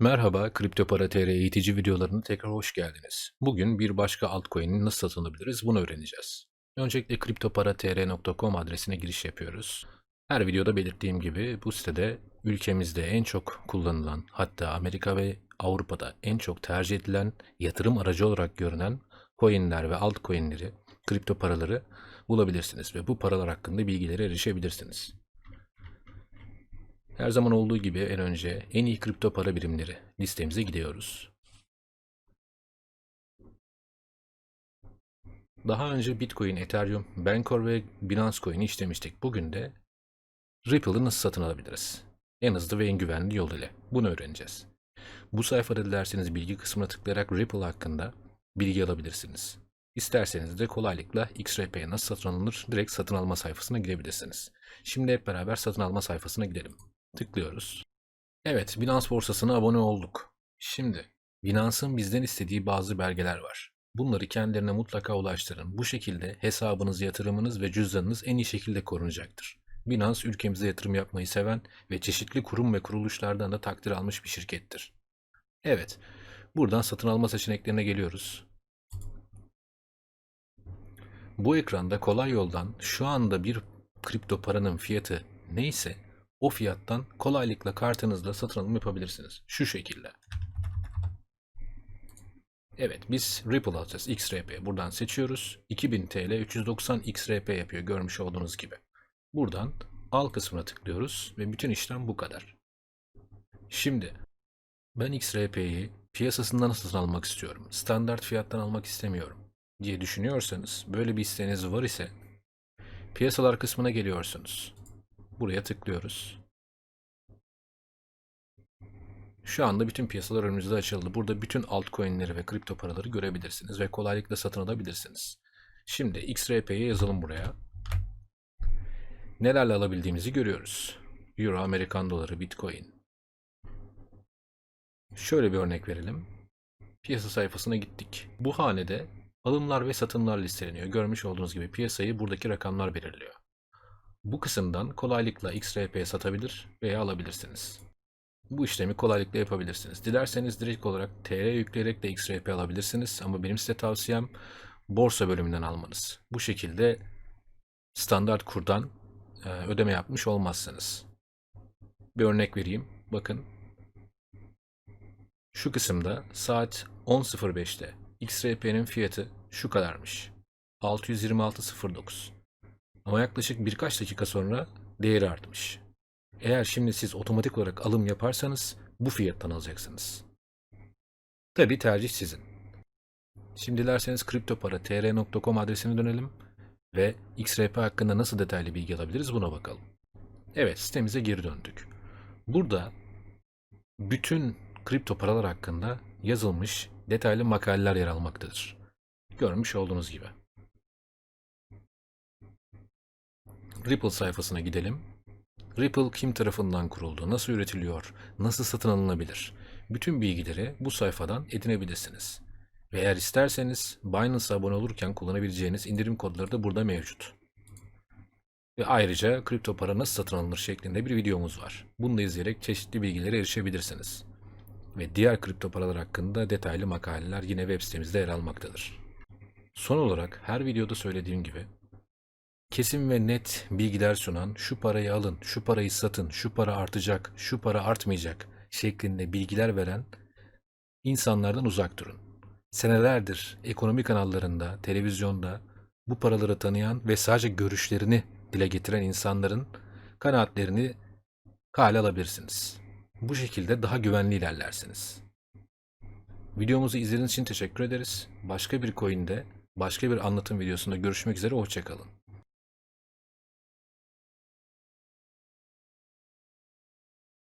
Merhaba, Kripto Para TR eğitici videolarına tekrar hoş geldiniz. Bugün bir başka altcoin'i nasıl satın alabiliriz bunu öğreneceğiz. Öncelikle kriptoparatr.com adresine giriş yapıyoruz. Her videoda belirttiğim gibi bu sitede ülkemizde en çok kullanılan hatta Amerika ve Avrupa'da en çok tercih edilen yatırım aracı olarak görünen coinler ve altcoin'leri, kripto paraları bulabilirsiniz ve bu paralar hakkında bilgilere erişebilirsiniz. Her zaman olduğu gibi en önce en iyi kripto para birimleri listemize gidiyoruz. Daha önce Bitcoin, Ethereum, Bancor ve Binance Coin'i işlemiştik. Bugün de Ripple'ı nasıl satın alabiliriz? En hızlı ve en güvenli yol ile. Bunu öğreneceğiz. Bu sayfada dilerseniz bilgi kısmına tıklayarak Ripple hakkında bilgi alabilirsiniz. İsterseniz de kolaylıkla XRP'ye nasıl satın alınır direkt satın alma sayfasına girebilirsiniz. Şimdi hep beraber satın alma sayfasına gidelim. Tıklıyoruz. Evet, Binance borsasına abone olduk. Şimdi Binance'ın bizden istediği bazı belgeler var. Bunları kendilerine mutlaka ulaştırın. Bu şekilde hesabınız, yatırımınız ve cüzdanınız en iyi şekilde korunacaktır. Binance ülkemize yatırım yapmayı seven ve çeşitli kurum ve kuruluşlardan da takdir almış bir şirkettir. Evet, buradan satın alma seçeneklerine geliyoruz. Bu ekranda kolay yoldan şu anda bir kripto paranın fiyatı neyse o fiyattan kolaylıkla kartınızla satın alım yapabilirsiniz. Şu şekilde. Evet biz Ripple alacağız XRP. Buradan seçiyoruz. 2000 TL 390 XRP yapıyor görmüş olduğunuz gibi. Buradan al kısmına tıklıyoruz ve bütün işlem bu kadar. Şimdi ben XRP'yi piyasasından satın almak istiyorum. Standart fiyattan almak istemiyorum diye düşünüyorsanız böyle bir isteğiniz var ise piyasalar kısmına geliyorsunuz. Buraya tıklıyoruz. Şu anda bütün piyasalar önümüzde açıldı. Burada bütün altcoin'leri ve kripto paraları görebilirsiniz ve kolaylıkla satın alabilirsiniz. Şimdi XRP'ye yazalım buraya. Nelerle alabildiğimizi görüyoruz. Euro, Amerikan doları, Bitcoin. Şöyle bir örnek verelim. Piyasa sayfasına gittik. Bu hanede alımlar ve satımlar listeleniyor. Görmüş olduğunuz gibi piyasayı buradaki rakamlar belirliyor. Bu kısımdan kolaylıkla XRP satabilir veya alabilirsiniz. Bu işlemi kolaylıkla yapabilirsiniz. Dilerseniz direkt olarak TR yükleyerek de XRP alabilirsiniz ama benim size tavsiyem borsa bölümünden almanız. Bu şekilde standart kurdan e, ödeme yapmış olmazsınız. Bir örnek vereyim. Bakın. Şu kısımda saat 10.05'te XRP'nin fiyatı şu kadarmış. 626.09. Ama yaklaşık birkaç dakika sonra değeri artmış. Eğer şimdi siz otomatik olarak alım yaparsanız bu fiyattan alacaksınız. Tabi tercih sizin. Şimdi dilerseniz kriptopara.tr.com adresine dönelim ve XRP hakkında nasıl detaylı bilgi alabiliriz buna bakalım. Evet sitemize geri döndük. Burada bütün kripto paralar hakkında yazılmış detaylı makaleler yer almaktadır. Görmüş olduğunuz gibi. Ripple sayfasına gidelim. Ripple kim tarafından kuruldu, nasıl üretiliyor, nasıl satın alınabilir? Bütün bilgileri bu sayfadan edinebilirsiniz. Ve eğer isterseniz Binance'a abone olurken kullanabileceğiniz indirim kodları da burada mevcut. Ve ayrıca kripto para nasıl satın alınır şeklinde bir videomuz var. Bunu da izleyerek çeşitli bilgilere erişebilirsiniz. Ve diğer kripto paralar hakkında detaylı makaleler yine web sitemizde yer almaktadır. Son olarak her videoda söylediğim gibi kesin ve net bilgiler sunan şu parayı alın, şu parayı satın, şu para artacak, şu para artmayacak şeklinde bilgiler veren insanlardan uzak durun. Senelerdir ekonomi kanallarında, televizyonda bu paraları tanıyan ve sadece görüşlerini dile getiren insanların kanaatlerini kale alabilirsiniz. Bu şekilde daha güvenli ilerlersiniz. Videomuzu izlediğiniz için teşekkür ederiz. Başka bir coin'de, başka bir anlatım videosunda görüşmek üzere, hoşçakalın.